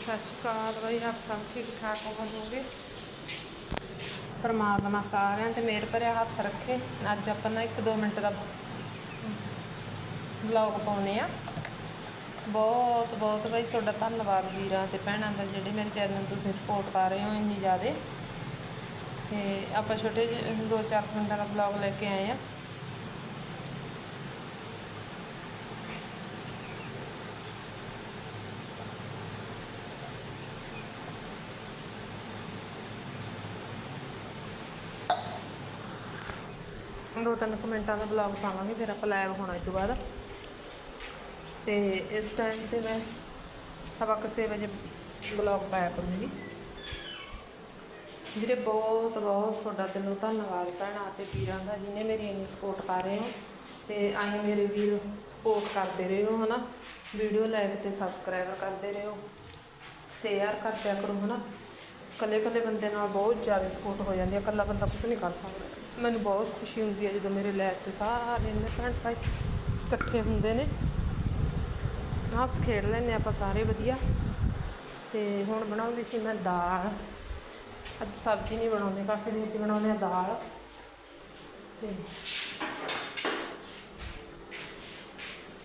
ਸਤਿ ਸ਼੍ਰੀ ਅਕਾਲ ਬਈ, ਆਪ ਸਭ ਠੀਕ ਠਾਕ ਹੋਵੋਗੇ? ਪਰਮਾਤਮਾ ਸਾਰਿਆਂ ਤੇ ਮੇਰ ਭਰਿਆ ਹੱਥ ਰੱਖੇ। ਅੱਜ ਆਪਾਂ ਨਾ 1-2 ਮਿੰਟ ਦਾ ਵਲੌਗ ਪਾਉਨੇ ਆ ਬਹੁਤ ਬਹੁਤ ਬਈ, ਤੁਹਾਡਾ ਧੰਨਵਾਦ ਵੀਰਾਂ ਤੇ ਭੈਣਾਂ ਦਾ ਜਿਹੜੇ ਮੇਰੇ ਚੈਨਲ ਨੂੰ ਤੁਸੀਂ ਸਪੋਰਟ ਕਰ ਰਹੇ ਹੋ ਇੰਨੀ ਜ਼ਿਆਦੇ। ਤੇ ਆਪਾਂ ਛੋਟੇ 2-4 ਮਿੰਟਾਂ ਦਾ ਵਲੌਗ ਲੈ ਕੇ ਆਏ ਆ ਦੋ ਤਿੰਨ ਕੁ ਮਿੰਟਾਂ ਦਾ ਵਲੌਗ ਪਾਵਾਂਗੇ, ਫਿਰ ਆਪਾਂ ਲਾਈਵ ਹੋਣਾ ਇਸ ਤੋਂ ਬਾਅਦ। ਤੇ ਇਸ ਟਾਈਮ ਤੇ ਮੈਂ ਸਵਾ ਕੁ ਛੇ ਵਜੇ ਵਲੌਗ ਪਾਇਆ ਕਰੂੰਗੀ। ਜਿਹੜੇ ਬਹੁਤ ਬਹੁਤ ਤੁਹਾਡਾ ਦਿਲੋਂ ਧੰਨਵਾਦ ਭੈਣਾਂ ਤੇ ਵੀਰਾਂ ਦਾ, ਜਿਨੇ ਮੇਰੀ ਇੰਨੀ ਸਪੋਰਟ ਕਰ ਰਹੇ ਹੋ ਤੇ ਆਈ ਮੇਰੇ ਵੀਰ ਸਪੋਰਟ ਕਰਦੇ ਰਹੇ ਹੋ ਹਨਾ? ਵੀਡੀਓ ਲਾਈਕ ਤੇ ਸਬਸਕ੍ਰਾਈਬ ਕਰਦੇ ਰਹੇ। ਹੋ ਸ਼ੇਅਰ ਕਰਦਿਆ ਕਰੋ, ਹਨਾ? ਕੱਲੇ ਕੱਲੇ ਬੰਦੇ ਨਾਲ ਬਹੁਤ ਜ਼ਿਆਦਾ ਸਪੋਰਟ ਹੋ ਜਾਂਦੀ ਹੈ ਇਕੱਲਾ ਬੰਦਾ ਕੁਝ ਨਹੀਂ ਕਰ ਸਕਦਾ। ਮੈਨੂੰ ਬਹੁਤ ਖੁਸ਼ੀ ਹੁੰਦੀ ਹੈ ਜਦੋਂ ਮੇਰੇ ਲਾਈਕ ਤੇ ਸਾਰੇ ਇੰਨੇ ਭੈਣ ਭਾਈ ਇਕੱਠੇ ਹੁੰਦੇ ਨੇ। ਹੱਸ ਖੇਡ ਲੈਂਦੇ ਆਪਾਂ ਸਾਰੇ ਵਧੀਆ। ਤੇ ਹੁਣ ਬਣਾਉਂਦੀ ਸੀ ਮੈਂ ਦਾਲ। ਅੱਜ ਸਬਜ਼ੀ ਨਹੀਂ ਬਣਾਉਂਦੇ ਕਾਸੇ ਦੇ ਵਿੱਚ ਬਣਾਉਂਦੇ ਆ ਦਾਲ। ਤੇ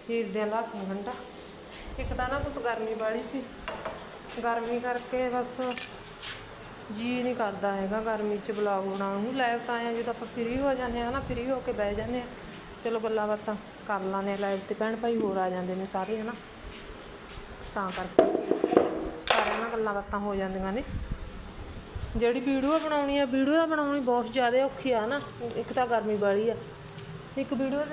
ਚੀਰਦੇ ਆ ਲਸਣ ਗੰਢਾ। ਇੱਕ ਤਾਂ ਨਾ ਕੁਛ ਗਰਮੀ ਵਾਲੀ ਸੀ। ਗਰਮੀ ਕਰਕੇ ਬਸ ਜੀ ਨਹੀਂ ਕਰਦਾ ਹੈਗਾ ਗਰਮੀ 'ਚ ਬਲੌਗ ਬਣਾਉਣ ਨੂੰ। ਲਾਈਵ ਤਾਂ ਆਇਆ ਜਦੋਂ ਆਪਾਂ ਫ੍ਰੀ ਹੋ ਜਾਂਦੇ ਆ ਨਾ ਫ੍ਰੀ ਹੋ ਕੇ ਬਹਿ ਜਾਂਦੇ ਹਾਂ। ਚਲੋ ਗੱਲਾਂ ਬਾਤਾਂ ਕਰ ਲਾਂਦੇ ਆ ਲਾਈਵ ਤੇ, ਭੈਣ ਭਾਈ ਹੋਰ ਆ ਜਾਂਦੇ ਨੇ ਸਾਰੇ ਹਨਾ ਤਾਂ ਕਰਕੇ। ਸਾਰਿਆਂ ਨਾਲ ਗੱਲਾਂ ਬਾਤਾਂ ਹੋ ਜਾਂਦੀਆਂ ਨੇ। ਜਿਹੜੀ ਵੀਡੀਓ ਬਣਾਉਣੀ ਆ ਵੀਡੀਓ ਬਣਾਉਣੀ ਬਹੁਤ ਜ਼ਿਆਦਾ ਔਖੀ ਆ ਨਾ। ਇੱਕ ਤਾਂ ਗਰਮੀ ਵਾਲੀ ਆ। ਇੱਕ ਵੀਡੀਓ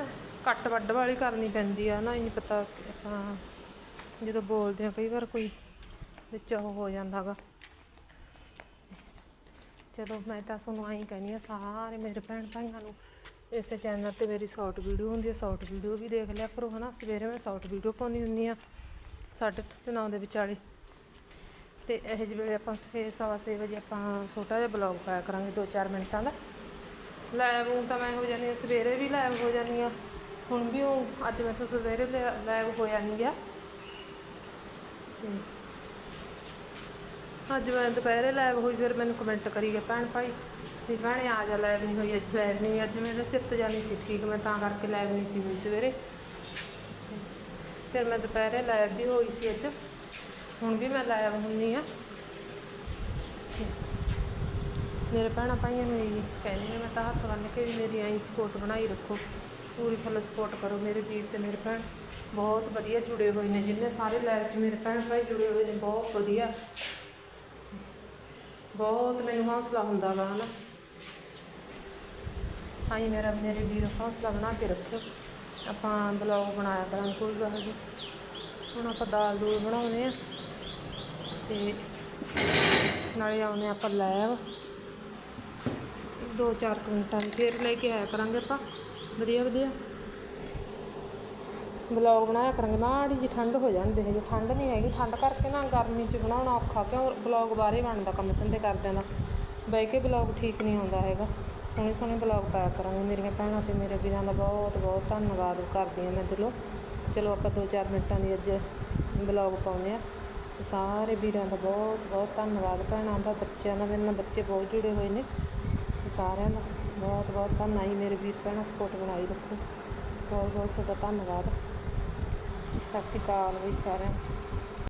ਕੱਟ ਵੱਡ ਵਾਲੀ ਕਰਨੀ ਪੈਂਦੀ ਆ ਨਾ ਇਹ ਨਹੀਂ ਪਤਾ ਕਿ ਆਪਾਂ ਜਦੋਂ ਬੋਲਦੇ ਆ ਕਈ ਵਾਰ ਕੋਈ ਵਿੱਚ ਉਹ ਹੋ ਜਾਂਦਾਗਾ ਚਲੋ ਮੈਂ ਤਾਂ ਤੁਹਾਨੂੰ ਆਈ ਕਹਿੰਦੀ ਆ ਸਾਰੇ ਮੇਰੇ ਭੈਣ ਭਾਈਆਂ ਨੂੰ ਇਸੇ ਚੈਨਲ ਤੇ ਮੇਰੀ ਸ਼ਾਰਟ ਵੀਡੀਓ ਹੁੰਦੀ ਹੈ ਸ਼ਾਰਟ ਵੀਡੀਓ ਵੀ ਦੇਖ ਲਿਆ ਕਰੋ, ਹਨਾ? ਸਵੇਰੇ ਮੈਂ ਸ਼ਾਰਟ ਵੀਡੀਓ ਪਾਉਣੀ ਹੁੰਦੀ ਆ ਸਾਢੇ ਅੱਠ ਤੇ 9 ਦੇ ਵਿਚਾਲੇ। ਤੇ ਇਹ ਜਿਹੇ ਵੇਲੇ ਆਪਾਂ ਛੇ, ਸਵਾ ਛੇ ਵਜੇ ਆਪਾਂ ਛੋਟਾ ਜਿਹਾ ਬਲੌਗ ਪਾਇਆ ਕਰਾਂਗੇ 2-4 ਮਿੰਟਾਂ ਦਾ। ਲਾਈਵ ਹੁਣ ਤਾਂ ਮੈਂ ਹੋ ਜਾਂਦੀ ਹਾਂ ਸਵੇਰੇ ਵੀ ਲਾਈਵ ਹੋ ਜਾਂਦੀ ਆ, ਹੁਣ ਵੀ ਉਹ, ਅੱਜ ਮੈਂ ਤਾਂ ਸਵੇਰੇ ਲਾਈਵ ਹੋਇਆ ਨਹੀਂ ਗਿਆ। ਅੱਜ ਮੈਂ ਦੁਪਹਿਰੇ ਲਾਈਵ ਹੋਈ, ਫਿਰ ਮੈਨੂੰ ਕਮੈਂਟ ਕਰੀ ਗਿਆ ਭੈਣ ਭਾਈ, ਵੀ ਭੈਣੇ ਆ ਜਾ ਲਾਈਵ ਨਹੀਂ ਹੋਈ, ਅੱਜ ਲਾਈਵ ਨਹੀਂ ਅੱਜ ਮੇਰਾ ਚਿੱਤ ਜਾਣੀ ਸੀ ਠੀਕ, ਮੈਂ ਤਾਂ ਕਰਕੇ ਲਾਈਵ ਨਹੀਂ ਸੀ ਹੋਈ ਸਵੇਰੇ। ਫਿਰ ਮੈਂ ਦੁਪਹਿਰੇ ਲਾਈਵ ਵੀ ਹੋਈ ਸੀ ਅੱਜ, ਹੁਣ ਵੀ ਮੈਂ ਲਾਈਵ ਹੁੰਦੀ ਆ ਮੇਰੇ ਭੈਣਾਂ ਭਾਈਆਂ ਨੂੰ ਇਹ ਕਹਿੰਦੀ ਮੈਂ ਤਾਂ ਹੱਥ ਬੰਨ੍ਹ ਕੇ ਵੀ ਮੇਰੀ ਐਂ ਸਪੋਰਟ ਬਣਾਈ ਰੱਖੋ, ਪੂਰੀ ਫੁੱਲ ਸਪੋਰਟ ਕਰੋ ਮੇਰੇ ਵੀਰ ਤੇ ਮੇਰੇ ਭੈਣ। ਬਹੁਤ ਵਧੀਆ ਜੁੜੇ ਹੋਏ ਨੇ, ਜਿੰਨੇ ਸਾਰੇ ਲਾਈਵ 'ਚ ਮੇਰੇ ਭੈਣ ਭਾਈ ਜੁੜੇ ਹੋਏ ਨੇ, ਬਹੁਤ ਵਧੀਆ। ਬਹੁਤ ਮੈਨੂੰ ਹੌਸਲਾ ਹੁੰਦਾ ਵਾ, ਹਨਾ। ਆਈ ਮੇਰਾ, ਮੇਰੇ ਵੀਰ ਹੌਸਲਾ ਬਣਾ ਕੇ ਰੱਖਿਓ। ਆਪਾਂ ਬਲੌਗ ਬਣਾਇਆ ਕਰਾਂਗੇ, ਕੋਈ ਗੱਲ ਨਹੀਂ ਹੁਣ ਆਪਾਂ ਦਾਲ ਦੂਲ ਬਣਾਉਨੇ ਆ। ਤੇ ਨਾਲੇ ਆਉਨੇ ਆਪਾਂ ਲੈਬ ਦੋ ਚਾਰ ਕੁ ਮਿੰਟਾਂ ਨੂੰ ਫੇਰ ਲੈ ਕੇ ਆਇਆ ਕਰਾਂਗੇ ਆਪਾਂ। ਵਧੀਆ ਵਧੀਆ। ਬਲੌਗ ਬਣਾਇਆ ਕਰਾਂਗੇ। ਮਾੜੀ ਜੀ ਠੰਡ ਹੋ ਜਾਣ ਦੇ, ਜੇ ਠੰਡ ਨਹੀਂ ਹੈਗੀ, ਠੰਡ ਕਰਕੇ ਨਾ ਗਰਮੀ 'ਚ ਬਣਾਉਣਾ ਔਖਾ, ਕਿਉਂ ਬਲੌਗ ਬਾਹਰੇ ਬਣਦਾ ਕੰਮ ਧੰਦੇ ਕਰਦਿਆਂ ਦਾ। ਬਹਿ ਕੇ ਬਲੌਗ ਠੀਕ ਨਹੀਂ ਆਉਂਦਾ ਹੈਗਾ। ਸੋਹਣੇ ਸੋਹਣੇ ਬਲੌਗ ਪਾਇਆ ਕਰਾਂਗੇ। ਮੇਰੀਆਂ ਭੈਣਾਂ ਤੇ ਮੇਰੇ ਵੀਰਾਂ ਦਾ ਬਹੁਤ ਬਹੁਤ ਧੰਨਵਾਦ ਕਰਦੀ ਹਾਂ ਮੈਂ ਦਿਲੋਂ। ਚਲੋ ਆਪਾਂ 2-4 ਮਿੰਟਾਂ ਦੀ ਅੱਜ ਬਲੌਗ ਪਾਉਂਦੇ ਆ ਸਾਰੇ ਵੀਰਾਂ ਦਾ ਬਹੁਤ ਬਹੁਤ ਧੰਨਵਾਦ। ਭੈਣਾਂ ਦਾ, ਬੱਚਿਆਂ ਦਾ, ਮੇਰੇ ਨਾਲ ਬੱਚੇ ਬਹੁਤ ਜੁੜੇ ਹੋਏ ਨੇ। ਸਾਰਿਆਂ ਦਾ ਬਹੁਤ ਬਹੁਤ ਧੰਨਵਾਦ ਮੇਰੇ ਵੀਰ ਭੈਣਾਂ ਸਪੋਰਟ ਬਣਾਈ ਰੱਖੋ। ਬਹੁਤ ਬਹੁਤ ਤੁਹਾਡਾ ਧੰਨਵਾਦ। ਸਤਿ ਸ਼੍ਰੀ ਅਕਾਲ ਵੀ ਸਾਰਿਆਂ ਨੂੰ।